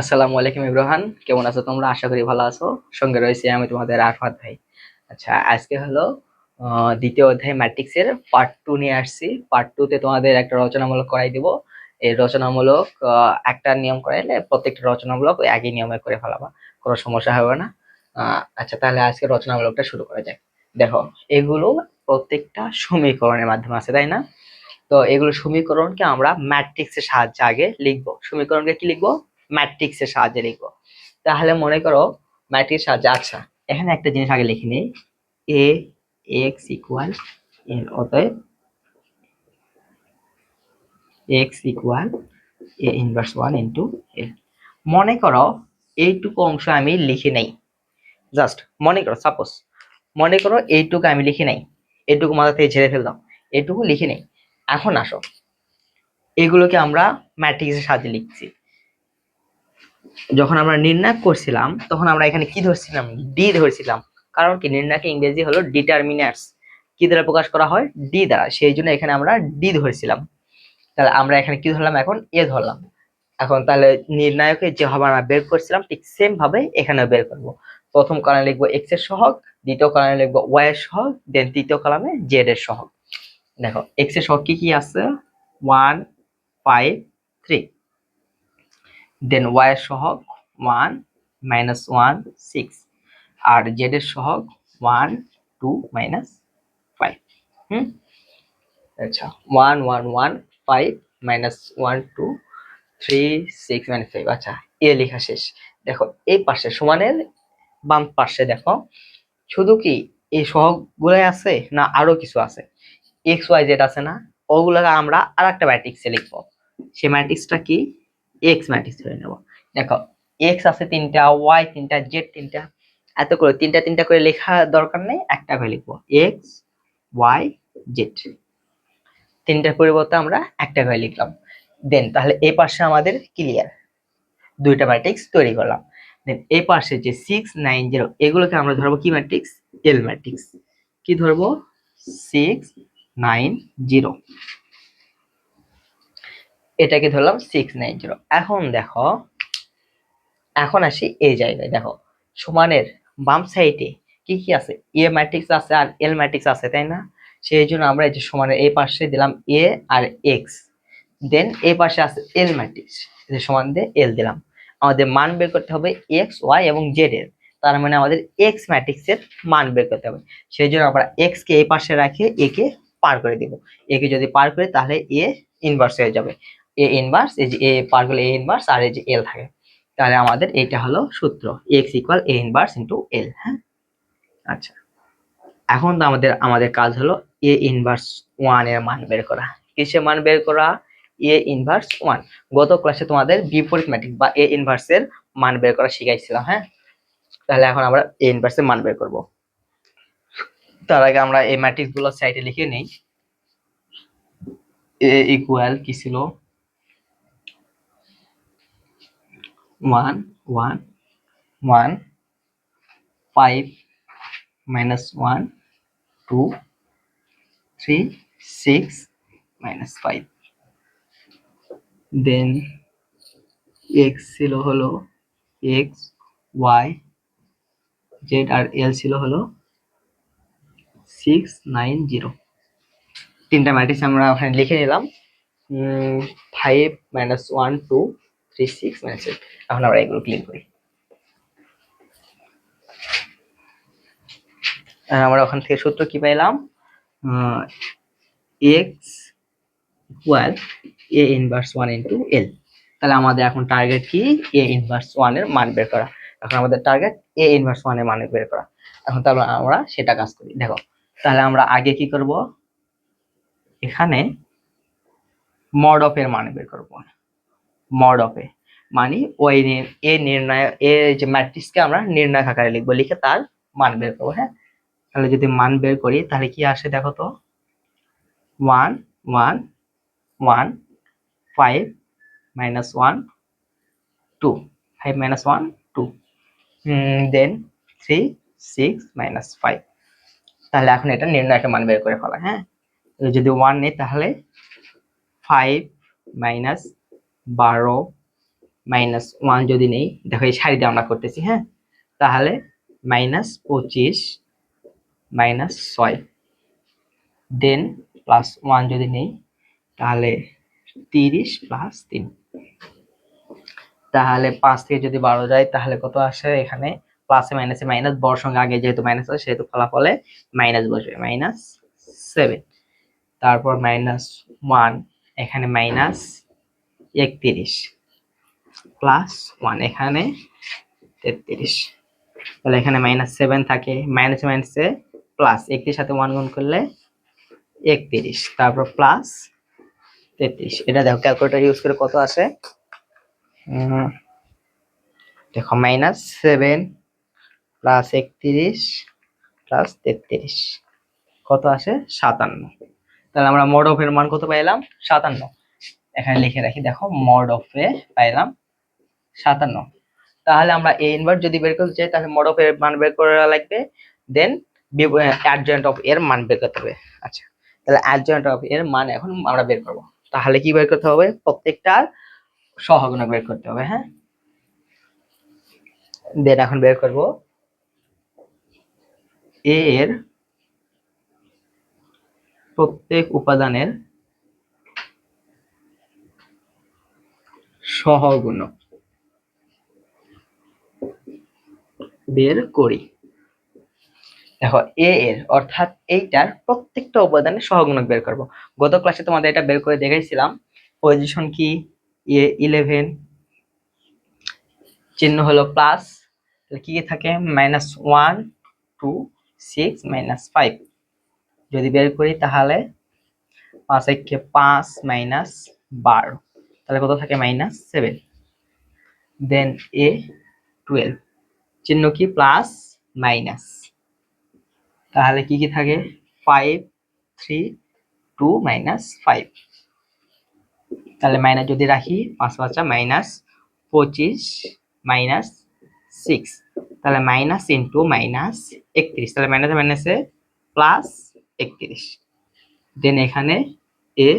আসসালামু আলাইকুম ইব্রাহান, কেমন আছো তোমরা? আশা করি ভালো আছো। সঙ্গে রয়েছে আমি তোমাদের আরফাত ভাই। আচ্ছা আজকে হলো দ্বিতীয় অধ্যায় ম্যাট্রিক্সের পার্ট টু নিয়ে আসছি। পার্ট টু তে তোমাদের একটা রচনামূলক করাই দিব। এই রচনামূলক একটা নিয়ম করাইলে প্রত্যেকটা রচনামূলক ওই একই নিয়মে করে ফেলাবা। কোনো সমস্যা হবে না। আচ্ছা তাহলে আজকে রচনামূলকটা শুরু করা যাক। দেখো, এগুলো প্রত্যেকটা সমীকরণের মাধ্যমে আছে, তাই না? তো এগুলো সমীকরণকে আমরা ম্যাট্রিক্সের সাহায্যে আগে লিখব। সমীকরণকে কি লিখব? ম্যাট্রিক্সের সাহায্যে লিখব। তাহলে মনে করো ম্যাট্রিক্স সাহায্যে আচ্ছা এখানে একটা জিনিস আগে লিখে নিই। এ এক্স ইকুয়াল এল অতএব x equal A inverse one into L মনে করো এইটুকু অংশ আমি লিখে নেই। জাস্ট মনে করো সাপোজ মনে করো এইটুকু আমি লিখে নেই। এইটুকু মাথা থেকে ঝেড়ে ফেললাম। এইটুকু লিখে নেই। এখন আসো। এগুলোকে আমরা ম্যাট্রিক্সের সাহায্যে লিখছি। যখন আমরা নির্ণয় করছিলাম, তখন আমরা এখানে কি ধরছিলাম? ডি ধরছিলাম। কারণ কি? নির্ণয়কে ইংরেজি হলো ডিটারমিনার্স কি দ্বারা প্রকাশ করা হয়? ডি দ্বারা। সেই জন্য এখানে আমরা ডি ধরছিলাম। তাহলে আমরা এখানে কি ধরলাম এখন? এ ধরলাম। এখন তাহলে নির্ণায়কে যেভাবে আমরা বের করছিলাম, ঠিক সেম ভাবে এখানেও বের করব। প্রথম কলামে লিখব এক্সের সহগ, দ্বিতীয় কলামে লিখব ওয়াই এর সহগ দেন তৃতীয় কলামে জেড এর সহগ। দেখো এক্সের সহগ কি কি আছে? One five three then y সহগ ওয়ান মাইনাস ওয়ান সিক্স আর জেড এর সহগ ওয়ান টু মাইনাস ফাইভ হুম? আচ্ছা one one one five minus one two three six minus five আচ্ছা এ লেখা শেষ। দেখো, এই পাশে সমানের বাম পাশে দেখো, শুধু কি এই সহগগুলাই আছে না আরও কিছু আছে? এক্স ওয়াই জেড আছে না, ওগুলোকে আমরা আর একটা ম্যাট্রিক্সে লিখব। সে ম্যাট্রিক্সটা কি? এক্স ম্যাট্রিক্স ধরে নেব। দেখো এক্স আছে তিনটা ওয়াই তিনটা জেড তিনটা। এত করে, তিনটা তিনটা করে লেখা দরকার নেই, একটা করে লিখব। এক্স ওয়াই জেড তিনটার পরিবর্তে আমরা একটা করে লিখলাম। দেন তাহলে এই পাশে আমাদের ক্লিয়ার দুইটা ম্যাট্রিক্স তৈরি করলাম। দেন এই পাশে যে সিক্স নাইন জিরো এগুলোকে আমরা ধরবো কি ম্যাট্রিক্স এল ম্যাট্রিক্স কি ধরবো? সিক্স নাইন জিরো এটাকে ধরলাম সিক্স নাইন জিরো এখন দেখো, এখন আসি এই জায়গায়। দেখো, সমানের বাম সাইডে কি কি আছে? এ ম্যাট্রিক্স আছে আর এল ম্যাট্রিক্স আছে, তাই না? সেই জন্য আমরা এই যে সমানের এই পাশে দিলাম এ আর এক্স দেন এই পাশে আছে এল ম্যাট্রিক্স সমান দিয়ে এল দিলাম। আমাদের মান বের করতে হবে এক্স ওয়াই এবং জেড এর। তার মানে আমাদের এক্স ম্যাট্রিক্সের মান বের করতে হবে। সেই জন্য আমরা এক্স কে এই পাশে রাখে এ কে পার করে দিব। এ কে যদি পার করি, তাহলে এ ইনভার্স হয়ে যাবে। এ ইনভার্স এই যে এ পার এ ইনভার্স আর এই যে এল থাকে। তাহলে আমাদের এইটা হলো সূত্র। X equal A inverse into L হ্যাঁ? আচ্ছা। এখন তো আমাদের আমাদের কাজ হলো এ ইনভার্স ওয়ানের মান বের করা। কিসের মান বের করা? এ ইনভার্স ওয়ান গত ক্লাসে তোমাদের বিপরীত ম্যাট্রিক্স বা এ ইনভার্স এর মান বের করা শিখাইছিলাম হ্যাঁ? তাহলে এখন আমরা এ ইনভার্স এর মান বের করব। তার আগে আমরা এই ম্যাট্রিক্সগুলো সাইডে লিখে নেই। এ ইকুয়াল কি ছিল? One one one five minus one two three six minus five then x ছিল হলো এক্স ওয়াই জেড আর এল ছিল হলো সিক্স নাইন জিরো তিনটা ম্যাট্রিক্স আমরা ওখানে লিখে নিলাম। Five minus one two three six minus eight এখন আমরা এগুলো ক্লিন করি। আমরা ওখান থেকে সূত্র কি পাইলাম? X equal A inverse one into L তাহলে আমাদের এখন টার্গেট কি? এ ইনভার্স ওয়ানের মান বের করা। এখন আমাদের টার্গেট এ ইনভার্স ওয়ানের মান বের করা। এখন তাহলে আমরা সেটা কাজ করি। দেখো, তাহলে আমরা আগে কি করব? এখানে মড অফ এর মান বের করব। মড অফ এ মানে ওই এ নির্ণয় এ যে ম্যাট্রিক্সকে আমরা নির্ণয় আকারে লিখব, লিখে তার মান বের করব হ্যাঁ? তাহলে যদি মান বের করি, তাহলে কি আসে দেখো তো? One one one five minus one two five minus one two then three six minus five তাহলে এখন এটা নির্ণয়কের মান বের করে ফেলা হ্যাঁ? যদি ওয়ান নেই, তাহলে ফাইভ মাইনাস বারো মাইনাস ওয়ান যদি নেই, দেখো এই সারিতে আমরা করতেছি হ্যাঁ? তাহলে মাইনাস পঁচিশ মাইনাস ছয়। দেন প্লাস ওয়ান যদি নেই, তাহলে তিরিশ প্লাস তিন। তাহলে পাঁচ থেকে যদি বারো যায়, তাহলে কত আসে এখানে? প্লাসে মাইনাসে মাইনাস বড় সঙ্গে আগে যেহেতু মাইনাস আছে, সেহেতু ফলাফলে মাইনাস বসবে মাইনাস সেভেন তারপর মাইনাস ওয়ান এখানে মাইনাস একত্রিশ প্লাস ওয়ান এখানে তেত্রিশ। তাহলে এখানে মাইনাস সেভেন থাকে মাইনাস মাইনাসে প্লাস একটির সাথে ওয়ান গুণ করলে একত্রিশ। তারপর প্লাস তেত্রিশ। এটা দেখো ক্যালকুলেটর ইউজ করে কত আসে? দেখো মাইনাস সেভেন প্লাস একত্রিশ প্লাস তেত্রিশ। কত আসে? সাতান্ন। তাহলে আমরা মড অফ এর মান কত পাইলাম সাতান্ন। এখানে লিখে রাখি, দেখো মড অফ এ পাইলাম সাতান্ন। তাহলে আমরা এ ইনভার্ট যদি বের করতে চাই, তাহলে মড অফ এর মান বের করা লাগবে দেন অ্যাডজয়েন্ট অফ এর মান বের করতে হবে। আচ্ছা তাহলে অ্যাডজয়েন্ট অফ এর মান এখন আমরা বের করব। তাহলে কি বের করতে হবে? প্রত্যেকটার সহগুণক বের করতে হবে হ্যাঁ? দেন এখন বের করব এ এর প্রত্যেক উপাদানের সহগুণক বের করি। দেখো, এ এর অর্থাৎ এইটার প্রত্যেকটা উপাদানের সহগুণক বের করব। গত ক্লাসে তোমাদের এটা বের করে দেখাইছিলাম। পজিশন কি? এ ইলেভেন চিহ্ন হলো প্লাস কি কি থাকে? Minus one two six minus five যদি বের করি তাহলে পাঁচ একে পাঁচ মাইনাস বারো। তাহলে কত থাকে? Minus seven then a twelve চিহ্ন কি? প্লাস মাইনাস তাহলে কি কি থাকে? Five three two minus five তাহলে মাইনাস যদি রাখি, পাঁচ পাঁচটা মাইনাস পঁচিশ মাইনাস সিক্স তাহলে মাইনাস ইন্টু মাইনাস একত্রিশ। তাহলে মাইনাসে মাইনাসে প্লাস একত্রিশ। দেন এখানে এ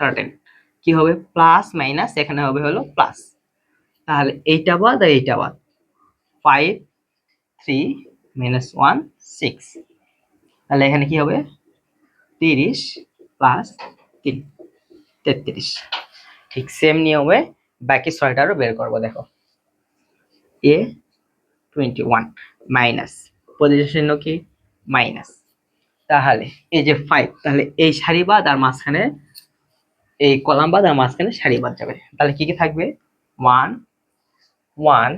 থার্টেন কি হবে? প্লাস, মাইনাস, এখানে হবে হলো প্লাস। তাহলে এইটা বাদ আর এইটা বাদ। Five, three, minus one, six. তাহলে এখানে কি হবে? তিরিশ প্লাস তিন, তেত্রিশ। ঠিক সেম নিয়মে বাকি ছয়টারও বের করব, দেখো। A twenty one minus position কি? মাইনাস। তাহলে এই যে ফাইভ তাহলে এই সারি বাদ আর মাঝখানে এই কলাম বাদ আর মাঝখানে সারি বাদ যাবে। তাহলে কি কি থাকবে? One one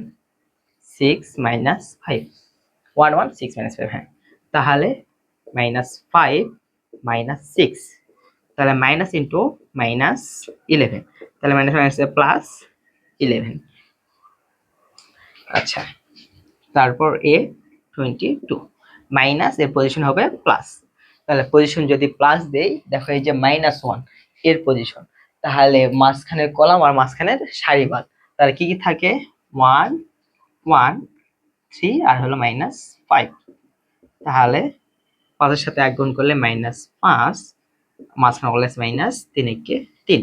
six minus five one one six minus five হ্যাঁ। তাহলে মাইনাস ফাইভ মাইনাস সিক্স তাহলে মাইনাস ইন্টু মাইনাস ইলেভেন তাহলে মাইনাস মাইনাস প্লাস ইলেভেন আচ্ছা তারপর এ টোয়েন্টি টু মাইনাস এর পজিশন হবে প্লাস তাহলে পজিশন যদি প্লাস দেই, দেখো এই যে মাইনাস ওয়ান এর পজিশন তাহলে মাঝখানের কলাম আর মাঝখানের সারি বাদ। তাহলে কি কি থাকে? ওয়ান ওয়ান থ্রি আর হলো মাইনাস ফাইভ তাহলে পাঁচের সাথে এক গুণ করলে মাইনাস পাঁচ, মাঝখানে করলে মাইনাস তিন একে তিন।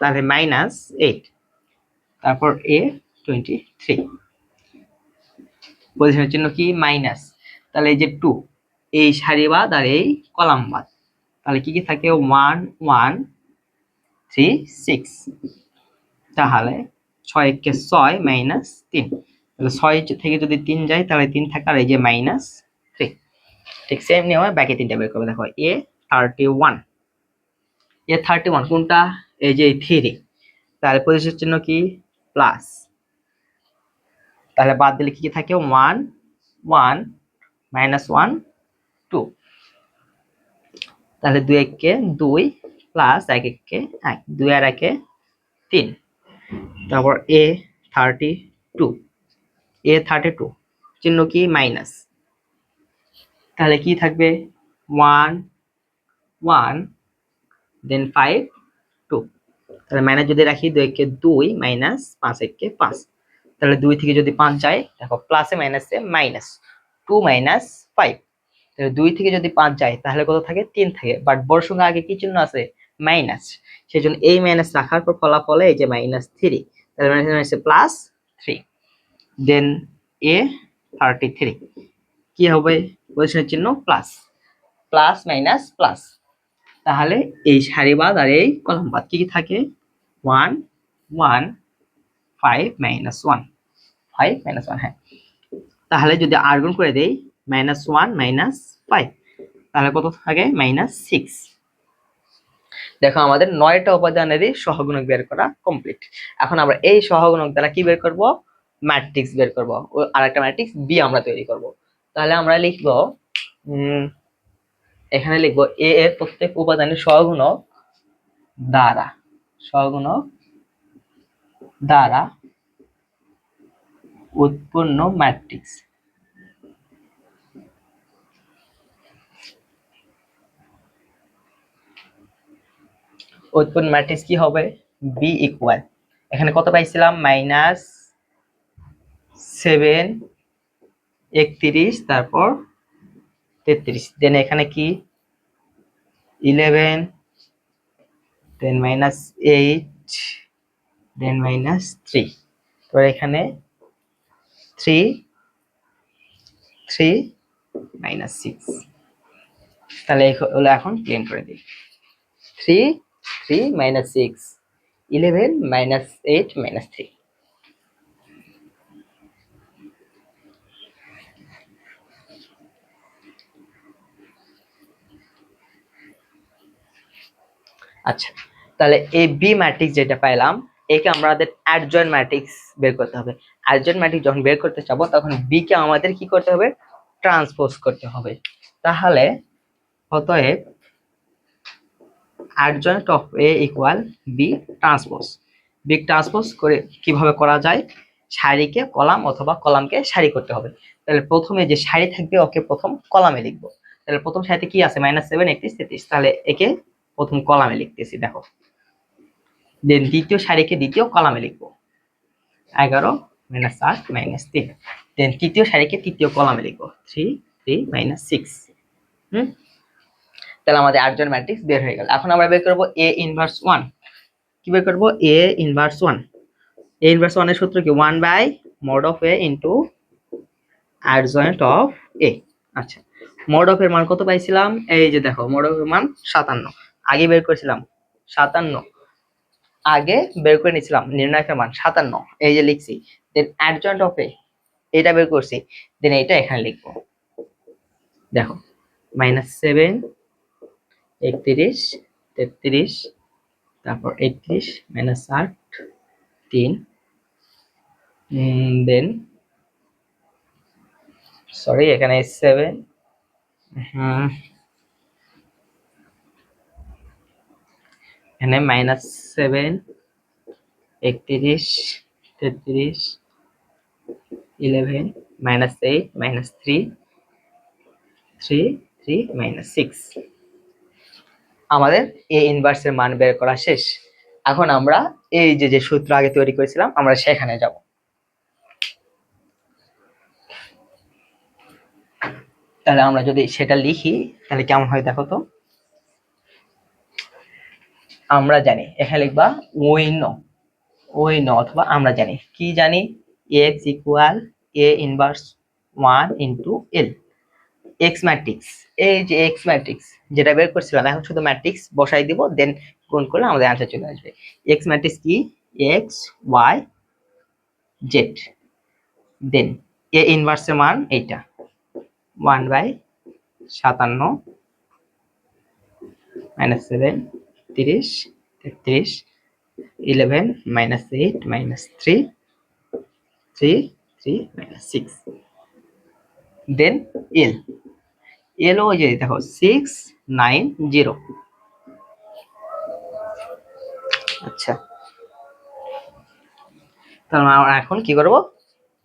তাহলে মাইনাস এইট তারপর এ টোয়েন্টি থ্রি পজিশনের জন্য কি? মাইনাস তাহলে এই যে টু এই সারি বাদ আর এই কলাম বাদ। তাহলে কি কি থাকে? ওয়ান ওয়ান থ্রি সিক্স তাহলে ছয় কে ছয় মাইনাস তিন। তাহলে ছয় থেকে যদি তিন যায়, তাহলে তিন থাকে, আর এই যে মাইনাস থ্রি ঠিক সেম নিয়মে বাকি তিনটা বের করবে। দেখো a thirty one a thirty one কোনটা? এই যে থ্রি তাহলে পজিশনের জন্য কি? প্লাস তাহলে বাদ দিলে কি কি থাকে? One one minus one two তাহলে দুই একে দুই প্লাস এক একে এক, দুই আর একে তিন। তারপর a thirty two a thirty two চিহ্ন কি? মাইনাস তাহলে কি থাকবে? One one then five two তাহলে মাইনাস যদি রাখি দুই একে দুই মাইনাস পাঁচ একে পাঁচ। তাহলে দুই থেকে যদি পাঁচ যায়, দেখো প্লাসে মাইনাসে মাইনাস টু মাইনাস ফাইভ তাহলে দুই থেকে যদি পাঁচ যায়, তাহলে কত থাকে? তিন থাকে। বাট বড় সঙ্গে আগে কি চিহ্ন আছে? মাইনাস সেই জন্য এই মাইনাস রাখার পর ফলাফলে এই যে মাইনাস থ্রি তাহলে minus minus plus three then a thirty three কি হবে? পজিশনের চিহ্ন প্লাস প্লাস মাইনাস প্লাস তাহলে এই সারিবাদ আর এই কলম বাদ কি কি থাকে? One one five minus one five minus one হ্যাঁ। তাহলে যদি আর গুণ করে দেই মাইনাস ওয়ান মাইনাস ফাইভ তাহলে কত থাকে? মাইনাস সিক্স দেখো, আমাদের নয়টা উপাদানেরই সহগুণক বের করা কমপ্লিট এখন আমরা এই সহগুণক দ্বারা কি বের করব? ম্যাট্রিক্স বের করব। ও আরেকটা ম্যাট্রিক্স বি আমরা তৈরি করব। তাহলে আমরা লিখব এখানে লিখব এ এর প্রত্যেক উপাদানের সহগুণক দ্বারা। সহগুণক দ্বারা উৎপন্ন ম্যাট্রিক্স উৎপন্ন ম্যাট্রিক্স কি হবে? বি ইকুয়াল এখানে কত পাইছিলাম? মাইনাস সেভেন একত্রিশ, তারপর তেত্রিশ। দেন এখানে কি? Eleven then minus eight then minus three তো এখানে থ্রি থ্রি মাইনাস সিক্স তাহলে এখন প্লেন করে দিই। Three three minus six eleven minus eight minus three আচ্ছা তাহলে এই বি ম্যাট্রিক্স যেটা পাইলাম, একে আমাদের অ্যাডজয়েন্ট ম্যাট্রিক্স বের করতে হবে। অ্যাডজয়েন্ট ম্যাট্রিক্স যখন বের করতে চাবো, তখন বি কে আমাদের কি করতে হবে? ট্রান্সপোজ করতে হবে। তাহলে অতএব adjoint of A equal B transpose B transpose করে কীভাবে করা যায়? সারিকে কলাম অথবা কলামকে সারি করতে হবে। তাহলে প্রথমে যে সারি থাকবে, ওকে প্রথম কলামে লিখব। তাহলে প্রথম সারিতে কি আছে? মাইনাস সেভেন একত্রিশ, তেত্রিশ। তাহলে একে প্রথম কলামে লিখতেছি, দেখো। দেন দ্বিতীয় সারিকে দ্বিতীয় কলামে লিখব। এগারো মাইনাস আট মাইনাস তিন। দেন তৃতীয় সারিকে তৃতীয় কলামে লিখব। Three three minus six hmm? তাহলে আমাদের আটজন ম্যাট্রিক্স বের হয়ে গেল। এখন আমরা বের করব এ ইনভার্স ওয়ান কি বের করব? A inverse one A inverse ওয়ানের সূত্র কি? One by mod of A into adjoint of A আচ্ছা মোড অফ এর মান কত পাইছিলাম? এই যে দেখো মোড অফ এর মান সাতান্ন। আগে বের করেছিলাম সাতান্ন। আগে বের করে নিয়েছিলাম নির্ণায়কের মান সাতান্ন। এই যে লিখছি। দেন অ্যাডজয়েন্ট অফ এ এটা বের করছি। দেন এটা এখানে লিখব। দেখো মাইনাস সেভেন একত্রিশ, তেত্রিশ, তারপর একত্রিশ মাইনাস আট, তিন দেন সরি এখানে সেভেন হুম এখানে মাইনাস সেভেন একত্রিশ, তেত্রিশ eleven minus eight minus three three three minus six আমাদের এ ইনভার্সের মান বের করা শেষ। এখন আমরা এই যে যে সূত্র আগে তৈরি করেছিলাম, আমরা সেখানে যাব। তাহলে আমরা যদি সেটা লিখি, তাহলে কেমন হয় দেখো তো? আমরা জানি, এখানে লিখবা ওই ন ওই ন অথবা আমরা জানি। কি জানি? X equal A inverse one into L X matrix এই যে এক্স ম্যাট্রিক্স যেটা বের করছিলাম, এখন শুধু ম্যাট্রিক্স বসাই দিব দেন গুণ করলে আমাদের অ্যান্সার চলে আসবে। এক্স ম্যাট্রিক্স কি? X Y Z then A ইনভার্সের মান এইটা। ওয়ান বাই সাতান্ন মাইনাস সেভেন তিরিশ, তেত্রিশ eleven minus eight minus three three three minus six then L L যে দেখো সিক্স নাইন জিরো আচ্ছা। তাহলে আমরা এখন কি করব?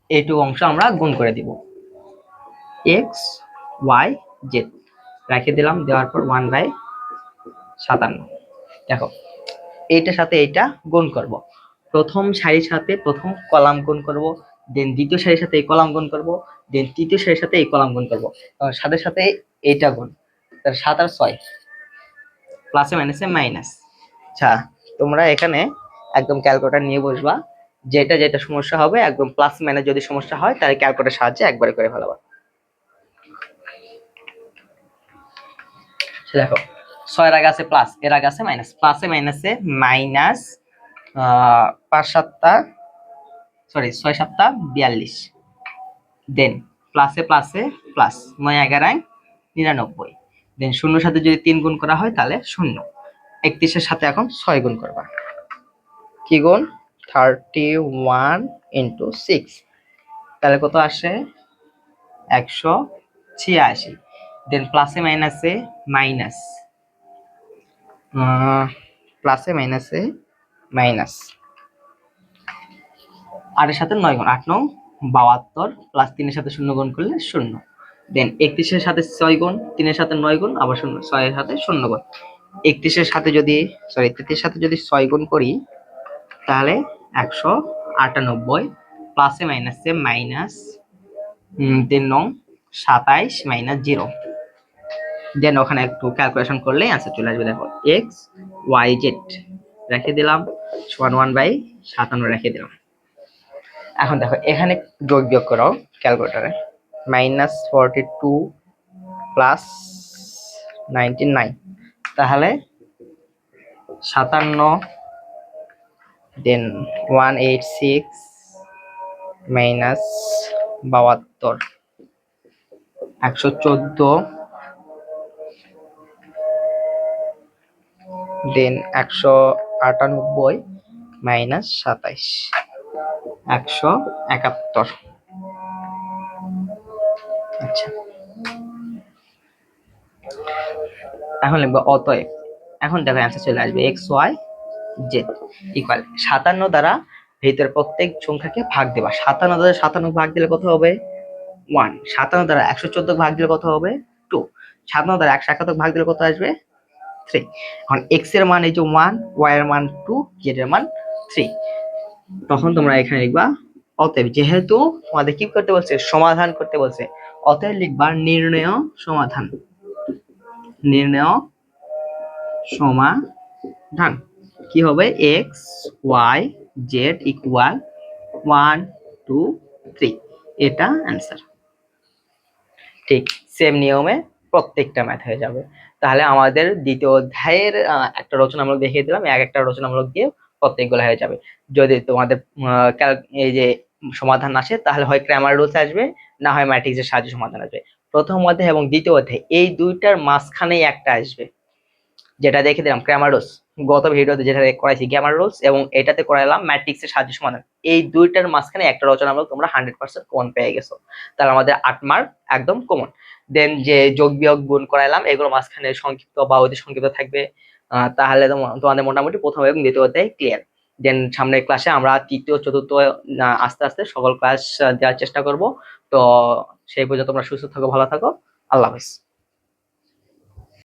এইটুকু অংশ আমরা গুণ করে দিব। এক্স ওয়াই জেড রেখে দিলাম, দেওয়ার পর ওয়ান বাই সাতান্ন। দেখো, এইটার সাথে এইটা গুণ করব। প্রথম সারির সাথে প্রথম কলাম গুণ করব দেন দ্বিতীয় সারির সাথে এই কলাম গুণ করব দেন তৃতীয় সারির সাথে এই কলাম গুণ করব। সাথে সাথে এইটা গুণ। তার সাত আর ছয়। প্লাসে মাইনাসে মাইনাস আচ্ছা তোমরা এখানে একদম ক্যালকুলেটার নিয়ে বসবা। যেটা যেটা সমস্যা হবে, একদম প্লাস মাইনাস যদি সমস্যা হয়, তাহলে ক্যালকুলেটার সাহায্যে একবারে করে ফেলাবো। সে দেখো, ছয়ের আগে আছে প্লাস এর আগে আছে মাইনাস প্লাসে মাইনাসে মাইনাস পাঁচ সাতটা সরি ছয় সাতটা বিয়াল্লিশ। দেন প্লাসে প্লাসে প্লাস নয় এগারায় নিরানব্বই। দেন শূন্যর সাথে যদি তিন গুণ করা হয় তাহলে শূন্য। একত্রিশের সাথে এখন ছয় গুণ করবা। কি গুণ? থার্টি ওয়ান ইন্টু সিক্স তাহলে কত আসে? একশো ছিয়াশি। দেন প্লাসে মাইনাসে মাইনাস প্লাসে মাইনাসে মাইনাস আটের সাথে নয় গুণ, আট নং বাহাত্তর প্লাস তিনের সাথে শূন্য গুণ করলে শূন্য। দেন একত্রিশের সাথে ছয় গুণ, তিনের সাথে নয় গুণ, আবার শূন্য, ছয়ের সাথে শূন্য গুণ। একত্রিশের সাথে যদি সরি তেত্রিশের সাথে যদি ছয় গুণ করি, তাহলে একশো আটানব্বই প্লাসে মাইনাসে মাইনাস তিন নং সাতাইশ মাইনাস জিরো দেন ওখানে একটু ক্যালকুলেশন করলেই আনসার চলে আসবে, দেখো এক্স ওয়াই জেড রেখে দিলাম ওয়ান ওয়ান বাই সাতান্ন রেখে দিলাম। এখন দেখো, এখানে যোগ বিয়োগ করো ক্যালকুলেটারে। Minus forty two plus ninety nine. তাহলে সাতান্ন, then one eight six minus বাহাত্তর। একশো চোদ্দ, দেন একশো আটানব্বই মাইনাস সাতাইশ। একশো একাত্তর। আচ্ছা। এখন লিখব অতএব। এখন দেখো অ্যান্সার চলে আসবে এক্স ওয়াই জেড ইকুয়াল সাতান্ন দ্বারা ভিতরে প্রত্যেক সংখ্যাকে ভাগ দেবা। সাতান্ন দ্বারা সাতান্ন ভাগ দিলে কত হবে? ওয়ান সাতান্ন দ্বারা একশো চোদ্দ ভাগ দিলে কত হবে? টু সাতান্ন দ্বারা একশো একাত্তর ভাগ দিলে কত আসবে? থ্রি এখন এক্সের মান এই যে ওয়ান ওয়াই এর মান টু জেড এর মান থ্রি তখন তোমরা এখানে লিখবা, অতএব যেহেতু তোমাদের কি করতে বলছে? সমাধান করতে বলছে। অতএব লিখবা নির্ণয় সমাধান। নির্ণয় সমাধান। কি হবে? X Y Z equal one two three এটা অ্যান্সার ঠিক সেম নিয়মে প্রত্যেকটা ম্যাথ হয়ে যাবে। তাহলে আমাদের দ্বিতীয় অধ্যায়ের একটা রচনামূলক দেখিয়ে দিলাম। এক একটা রচনামূলক দিয়ে প্রত্যেকগুলো হয়ে যাবে। যদি তোমাদের এই যে সমাধান আসে, তাহলে হয় ক্র্যামার রুলস আসবে, না হয় ম্যাট্রিক্সের সাহায্যে সমাধান আসবে। প্রথম অধ্যায় এবং দ্বিতীয় অধ্যায়, এই দুইটার মাঝখানেই একটা আসবে। যেটা দেখে দিলাম ক্র্যামার রুলস গত ভিডিওতে যেটা করাইছি গ্যামার রুলস এবং এটাতে করাইলাম ম্যাট্রিক্সের সাহায্যে সমাধান। এই দুইটার মাঝখানে একটা রচনামূলক তোমরা হান্ড্রেড পার্সেন্ট কমন পেয়ে গেছো। তাহলে আমাদের আট মার্ক একদম কমন দেন যে যোগ বিয়োগ গুণ করাইলাম, এগুলো মাঝখানে সংক্ষিপ্ত বা অতি সংক্ষিপ্ত থাকবে। তাহলে তোমা- তোমাদের মোটামুটি প্রথম এবং দ্বিতীয় অধ্যায় ক্লিয়ার দেন সামনের ক্লাসে আমরা তৃতীয়, চতুর্থ আস্তে আস্তে সকল ক্লাস দেওয়ার চেষ্টা করব। তো সেই পর্যন্ত তোমরা সুস্থ থাকো, ভালো থাকো। আল্লাহ হাফিজ।